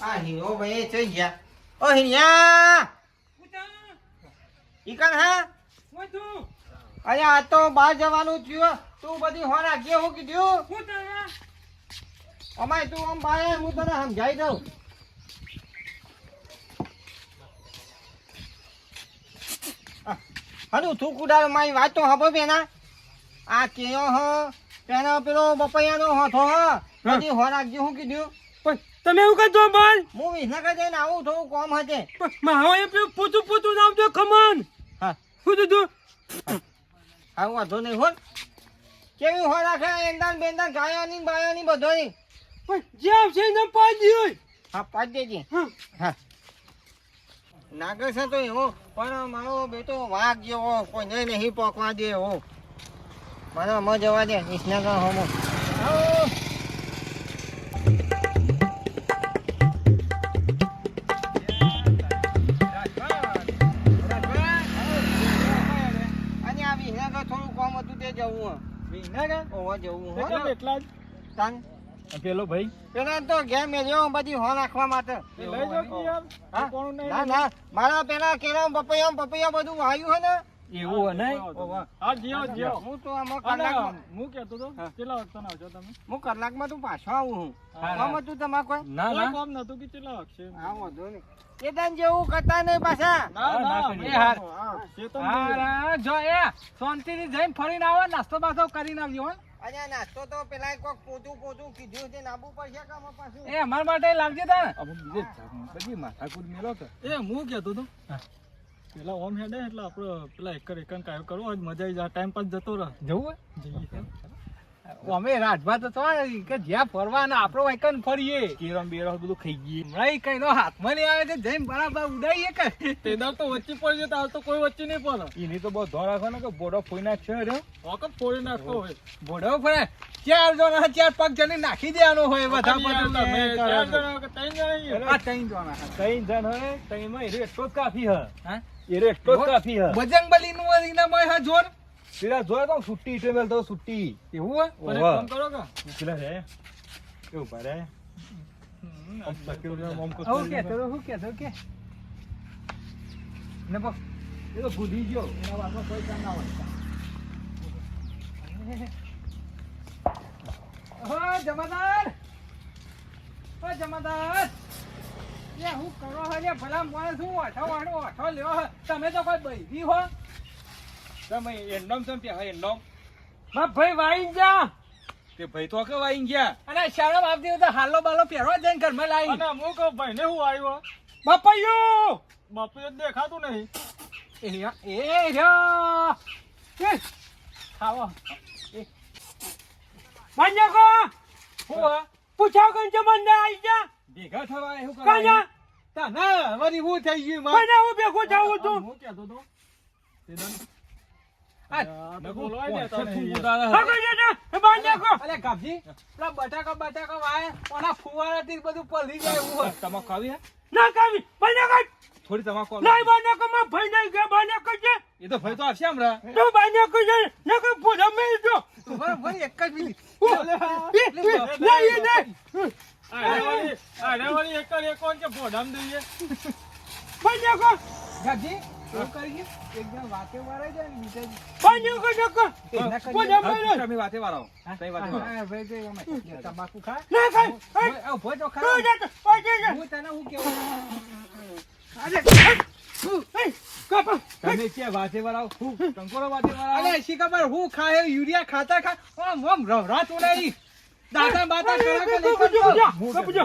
આ હીરો ભાઈ ચઈ ગયા. ઓ હિયા ઈકન હા? અરે આ તો બહાર જવાનું થયું. તું બધી હોર આગળ હું કીધું? અમાય તું આમ આય, હું તને સમજાઈ દઉં. હનુ તું કુડાર મારી વાત તો હબો બેના આ કેયો હ? પેનો પેલો બપૈયાનો હોથો હ? બધી હોર આગળ હું કીધું. પણ તમે એવું કહેતો બોલ. હું વિસનગર જઈને આવું થોડું કોમ હશે. મારો એ પેલું પૂતું પૂતું નામ તો ખમણ. હા. શું દીધું આવું વાંધો નહીં હોલ. કેવી હોર રાખે એંદાન બેંદાન ગાયોની બાયોની બધોની? પણ જે આવશે એને પાડી હોય. હા પાડી દેજે. હા. હા. નાગર છે તો એવો પણ મારો બેટો વાઘ જેવો કોઈને નહીં પોકવા દે એવો. મારો અમ જવા દે વિસનગર હોમો. અને આ થોડું કામ હતું તે જવું હે ઓવા જવું હો એટલા તાન. પેલો ભાઈ. પેલા તો ઘેર મેલ્યો બધી હો નાખવા માટે. લઈ જો કે યાર. કોણ નહીં ના ના. મારા પેલા કેરામ પપૈયા પપૈયા બધું વાયુ હે ને? એવું હે ઓવા. હા જીઓ જીઓ. હું તો આમાં કલાક હું કેતો તો કેટલા વાગતા ના આવજો તમે. હું કલાકમાં તું પાછો આવું હું. કામ હતું તમારે કોઈ? ના ના. કામ નતું કે કેટલા વાગશે હા વાંધો નહીં. કેદાન જેવું કરતા નહીં પાછા. ના ના એ હાર. જો એ શાંતિથી જઈને ફરીને આવો નાસ્તો બાસ્તો કરીને આવજો હો. અને નાસ્તો તો પેલા કોક પોતું પોતું કીધું છે નાબુ પડશે કામ પાછું? એ અમારા માટે લાવજે તાને અમુક બીજે બધી માથાકૂટ મેલો તો. એ હું કહેતો તો પેલા ઓમ હેડે એટલે આપણે પેલા એકર એકર કાયો કરવો જ મજા આવી જાય ટાઈમ પાસ જતો રહે. જવું જઈએ. અમે રાજભા તો કે જ્યાં ફરવા ને આપણો વાયકન ફરીએ. કેરમ બેરમ બધું ખાઈ ગઈએ. હમણાં કઈ નો હાથમાં નહીં આવે છે જઈને બરાબર ઉડાઈએ કે. તે તો વચ્ચે પડી જાય તો કોઈ વચ્ચે નહીં પડે. એની તો બહુ ધોર રાખો ને કે બોડો ફોઈ નાખશે રે વખત ફોડી નાખતો હોય. બોડો ફરે ચાર જણા ચાર પાંચ જણી નાખી દેવાનો હોય બધા બધા. બધું ચાર જણા કે ત્રણ જણા ત્રણ જણા ત્રણ જણ હોય ત્રણમાં એરો એટલો જ કાફી હ. હા? એરો એટલો જ કાફી હ. બજરંગ બલી નું એના મોય હા જોર. પેલા જોયા તો સુટ્ટી ઇટે મેલ તો સુટ્ટી. એવું હે ફોન કરો કે? પેલા રે. કેવું ભરે આમ સકીર ને આમ કશું હું કહેતો હતો, કે ને બસ એ તો ભૂલી ગયો. એના વાતમાં કોઈ કામ ના હોય. ઓ જમાદાર. જમાદાર. લે હું કરો હે ભલા માણસ હું ઓઠો વાળો ઓઠો લ્યો તમે તો કોઈ બૈરી હો. તમે એન્ડમ તમે ત્યાં એન્ડમ મા ભાઈ વાઈન જા તે ભાઈ તો કે વાઈન ગયા. અને શરમ આપતી હોય તો હાલો બાલો પહેરવા જઈને ઘરમાં લાવી અને હું કહું ભાઈ ને હું આવ્યો? બાપૈયો! બાપુ એ દેખાતું નહીં. એ એ રહ્યા. એ, ખાવો. એ. બાંધ્યા હું હા પૂછાવ કઈ જમાન આવી જા ભેગા થવા એવું કાંજા ના વળી હું થઈ ગયું માં. હું ભેગો જાઉં છું. હું કહેતો તો તે બટાકા બટાકા વાય ઓના ફુવારાથી બધું પલળી જાય એવું હોય. ખાવી ના કાવી બાંધ્યા થોડી તમાકુ નહીં બાંધ્યા કો માં ભાઈ નહીં ગયા બાંધ્યા કઈ છે એ તો ભાઈ તો આવશે હમણાં. તો બાંધ્યા કઈ છે ને કોઈ ભોજા મેં જો. બરાબર એક જ મિનિટ. નહીં નહીં અરે વળી અરે વળી એક જ એક કે ભોડામ દઈએ. બાંધ્યા કો શું વાતે વાળા જાય ને બીજા તમે વાતે વાતે ભાઈ અમે. તમાકુ ખા. ના ઓ, ઓય હું તને હું કેવું અરે તમે કે વાતે વાળો હું? કંકોરો વાતે વાળો અલે શી ખબર? હું ખાય યુરિયા ખાતા ખા આમ રવરાત ઉડાઈ દાદા બાતા કરા. કે નહીં કરતો.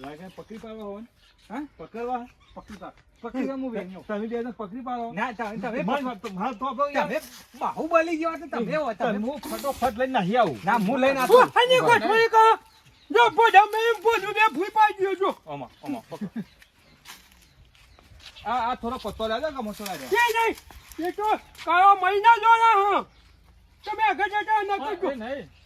લાગે પકડી પાડવા હોય હા? પકડવા? પકડી પાડ પકડી હું વેણ્યો. તમે બે પકડી પાડો. ના તમે તમે માર તો- માર તો બહુ યાર. તમે બાહુબલી જેવા તો તમે હો, તમે તમે હું ફટોફટ લઈને નાહી આવું. ના હું લઈને આતો આની કોઈ થોડી જો મેં બે ભૂઈ પકડ. આ આ થોડો પત્તો લાગે કે લાગે કે નહીં? એ તો કાળો મહિના જોના હ. તમે આગળ જતા ન કરજો નહીં.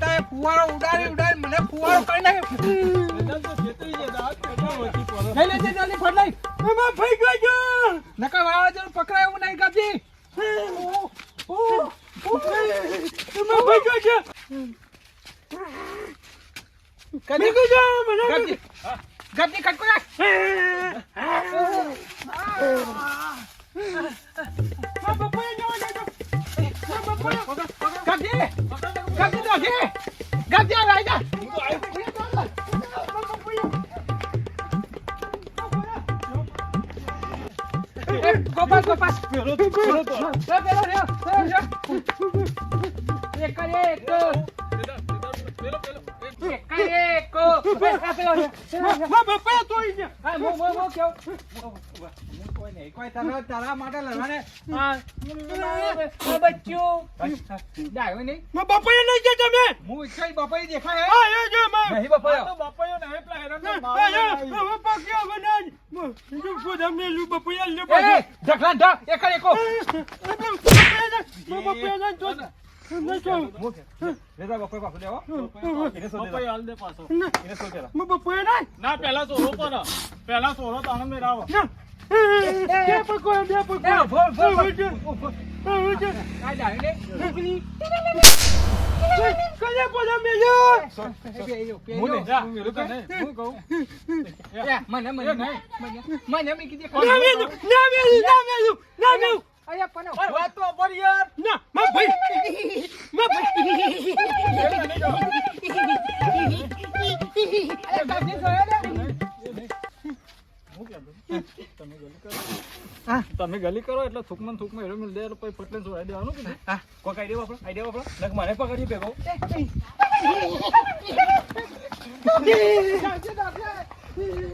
મારા એ ફુવારો ઉડાડી ઉડાડી મને ફુવારો કરી નાખ્યો. લઈ લેજે જલ્દી ફટ લઈ. એમાં ફઈ ગયો નકર નકા વાવાઝોડું પકડાય એવું નહીં ગામજી એમાં ફઈ ગયો છે. કદી કટકો રાખ. ગોપાલ ગોપાલ પેલો તો પેલો તો પેલો પેલો રહ્યો પેલો રહ્યો. એક એક. પેલો પેલો એક એક પેલો મા બાપા તો ગયા હા મો મો મો કેવ? નહીં કોઈ તારા તારા માટે લડવાને બચ્ચું ડાયો નહીં. મા નહીં કે તમે. હું દેખાય હા. એ જો માં નહીં તો બાપાયો હેરાન બનાજ જો. લુ લે ઢકલા ઢક એક નહીં તો ના પેલા સોરો પર પેલા સોરો તાણે મેરાવો બે પકો બે પકો ભોલ ભોલ આ ડાયો ને કને પોદા મેલ્યો. હું નહીં જા મેલું તો નહીં હું કહું મને તમે ગલી કરો. તમે ગલી કરો એટલે થૂકમાં થૂકમાં હેરો મિલ દે એટલે પછી ફટલે છોડાઈ દેવાનું કે કોક આઈડિયા વાપરો આઈડિયા વાપરો. નક મને પકડી ભેગો.